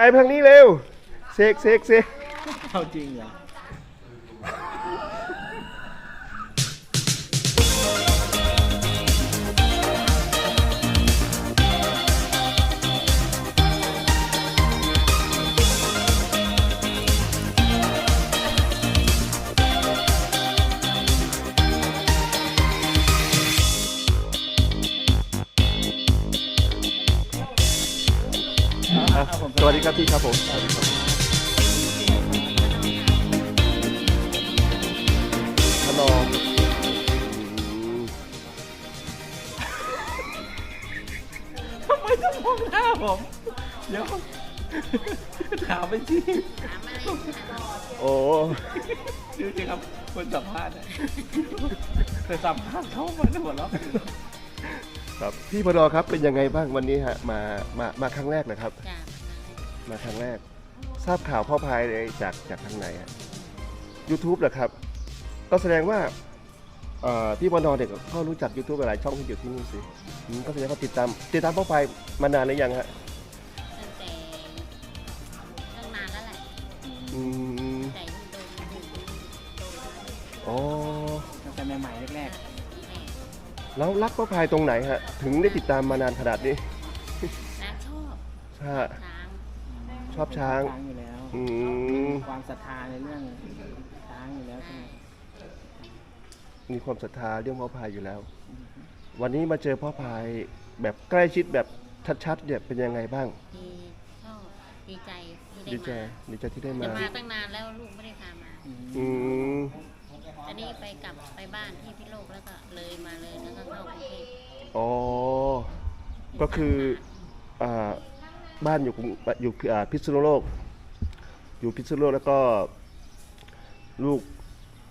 ไปทางนี้เร็วเสกเสกเสกเอาจริงเหรอ อะสวัสดีครับพี่ครับผมสวัสดีครับพนอมอืมทำไมต้องมองหน้าผมเดี๋ยวถามไปที่โอ้ดูสิครับคนสัมภาษณ์อะแต่สัมภาษณ์เขามาหัวเราะครับพี่พนอครับเป็นยังไงบ้างวันนี้ฮะมามามาครั้งแรกนะครับ จ้ะ มาครั้งแรก ทราบข่าวพ่อพายเลยจากจากทางไหนฮะ YouTube เหรอครับ ก็แสดงว่าเอ่อพี่บอนอเด็กก็รู้จัก YouTube หลายช่องที่อยู่ที่นี่สิอืมก็แสดงว่าติดตาม ติดตามพ่อพายมานานหรือยังฮะตั้งแต่ตั้งนานแล้วแหละอืมแต่ที่โดนถึงโดนอ๋อตั้งแต่ใหม่ๆแรกแม่แล้วรักพ่อพายตรงไหนฮะ ถึงได้ติดตามมานานขนาดนี้นะชอบฮะช้างๆ ชอบช้าง ช้างอยู่แล้วอืมความศรัทธาในเรื่องช้างอยู่แล้วใช่ไหมมีความศรัทธาเรื่องพ่อพายอยู่แล้ว วันนี้มาเจอพ่อพายแบบใกล้ชิดแบบชัดๆเนี่ยเป็นยังไงบ้าง ดีชอบดีใจที่ได้ดีใจมาดีใจที่ได้จะมา มาตั้งนานแล้วลูกไม่ได้พามาอืมอันนี้ไปกลับไปบ้านที่พิโลกแล้วก็เลยมาเลยแล้วก็เข้ากรุงเทพอ๋อ ก็คืออ่า บ้านอยู่กรุงอยู่อ่าพิษณุโลก อยู่พิษณุโลกแล้วก็ลูก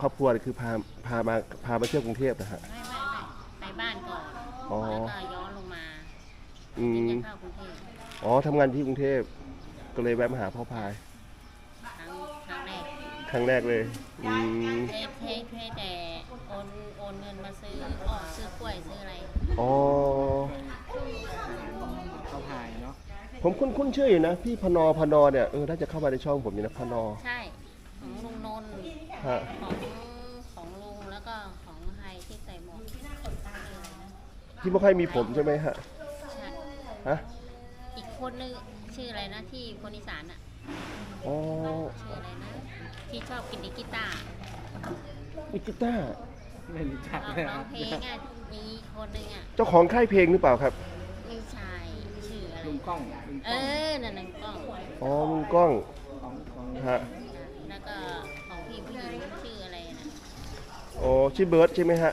ครอบครัวเนี่ยคือพาพามาพามาเที่ยวกรุงเทพนะฮะ ไม่ไม่ไม่ไปบ้านก่อนอ๋อ แล้วก็ย้อนลงมาอืที่มจะเข้ากรุงเทพอ๋อทำงานที่กรุงเทพก็เลยแวะมาหาพ่อพายครั้งครั้งแรกครั้งแรกเลยอืมเทเทเทแต่โอนโอนเงินมาซื้อออกซื้อกล้วยซื้ออะไร อ๋อ เขาถ่ายเนาะ ผมคุ้นคุ้นชื่ออยู่นะ พี่พนอพนอเนี่ยเออน่าจะเข้ามาในช่องผมอยู่นะพนอใช่ ของลุงนนท์ฮะของของลุงแล้วก็ของไฮที่ใส่หมวกชื่ออะไรนะที่ไม่ค่อยมีผมใช่ไหมฮะใช่ฮะอีกคนนึงชื่ออะไรนะที่คนอีสานอะอ๋อชื่ออะไรนะที่ชอบกินดิกีตาร์มีกีตาร์ไม่รู้จักร้องเลยร้คอรังบเพลงอะมีคนนึงอะเจ้าของค่ายเพลงหรือเปล่าครับ ลุงกล้องลุงกเอล้องอนั่นนั่นกล้องอ๋อลุงกล้องของของฮะแล้วก็ของพี่ผู้หญิงชื่ออะไรนะอ๋อชื่อเบิร์ดใช่ไหมฮะ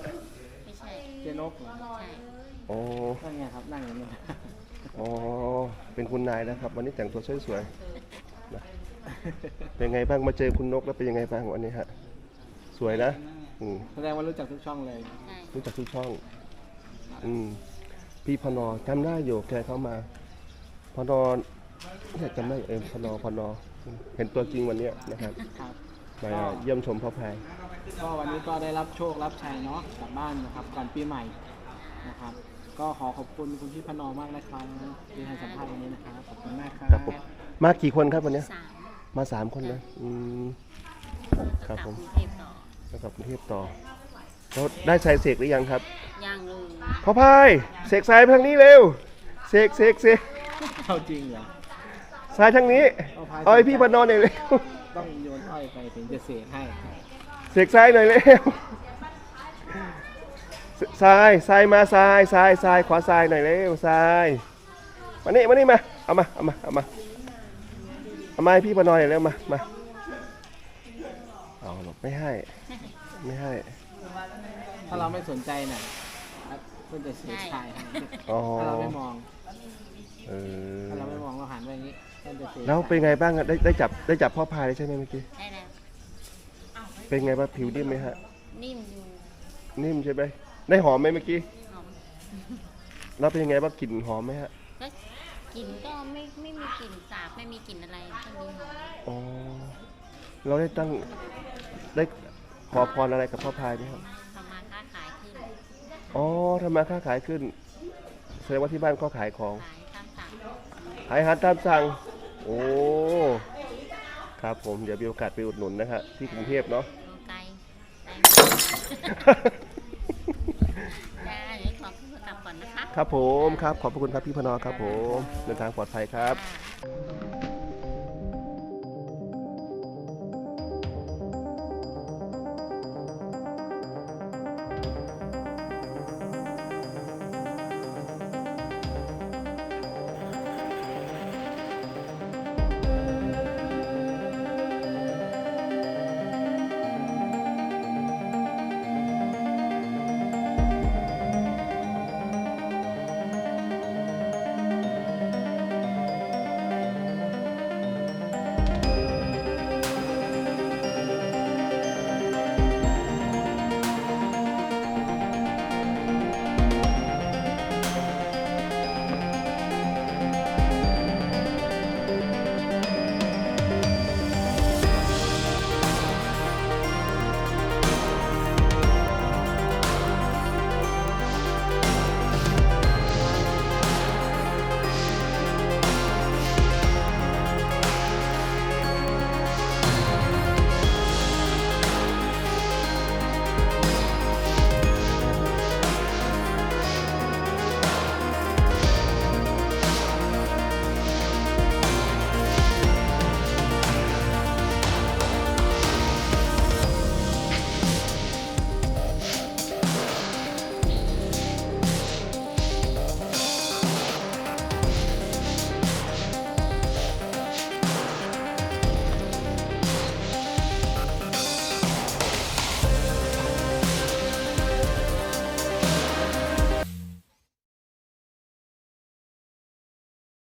ไม่ใช่เจนกเหรอใช่อ๋อนั่นไงครับนั่งอยู่นี่อ๋อเป็นคุณนายนะครับ วันนี้แต่งตัวสวยๆนะเป็นไงบ้างมาเจอคุณนกแล้วเป็นยังไงบ้างวันนี้ฮะสวยนะอืมแสดงว่ารู้จักทุกช่องเลยใช่รู้จักทุกช่องอืมพี่พนอจำได้อยู่แกเข้ามา พนอเนี่ยจำได้เออพนอพนออืมเห็นตัวจริงวันเนี้ยนะครับครับมาเยี่ยมชมพ่อแพรก็วันนี้ก็ได้รับโชครับชัยเนาะกลับบ้านนะครับก่อนปีใหม่นะครับ ก็ขอขอบคุณคุณพี่พนอมากนะครับที่ให้สัมภาษณ์วันนี้นะครับขอบคุณมากครับครับผมมากี่คนครับวันเนี้ยสามมาสามคนนะอืมครับกลัผมกรุงเทพต่อแล้วกลับกรุงเทพต่อแล้วได้ใส่เสกหรือยังครับย่างเลยพ่อพายเสกสายไปทางนี้เร็วเสกเสกเสก เอาจริงเหรอ สายทางนี้เอาพาย เอาไอพี่มานอนหน่อยเร็วต้องโยนอ้อยไปถึงจะเสกให้ เสกสายหน่อยเร็วทรายทรายมาทรายทรายทรายขอทรายหน่อยเร็วทรายมานี่มานี่มาเอามาเอามาเอามาเอามาให้พี่มานอนหน่อยเร็วมามาเอาหรอกไม่ให้ ไม่ให้ ถ้าเราไม่สนใจน่ะก็จะเสกชายให้อ๋อ ถ้าเราไม่มอง เออถ้าเราไม่มองเราหันไปอย่างนี้ก็จะเสกแล้วเป็นไงบ้างอะได้ได้จับได้จับพ่อพายได้ใช่ไหมเมื่อกี้ได้แล้วเป็นไงบ้างผิวนิ่มไหมฮะ นิ่มอยู่นิ่มใช่ไหมได้หอมไหมเมื่อกี้หอมแล้วเป็นยังไงบ้างกลิ่นหอมไหมฮะก็กลิ่นก็ไม่ไม่มีกลิ่นสาบไม่มีกลิ่นอะไรไม่มีหอมอ๋อเราได้ตั้งได้ขอพรอะไรกับพ่อพายไหมครับทำมาค้าขายขึ้นอ๋อทำมาค้าขายขึ้นแสดงว่าที่บ้านก็ขายของ ขายตามสั่ง ขายอาหารตามสั่ง โอ้ ครับผม เดี๋ยวมีโอกาสไปอุดหนุนนะครับที่กรุงเทพเนาะโลไกลไกลมากจ้าเดี๋ยวขอขึ้นกลับก่อนนะคะครับผม ครับ ขอบพระคุณครับพี่พนอครับผม เดินทางปลอดภัยครับค่ะ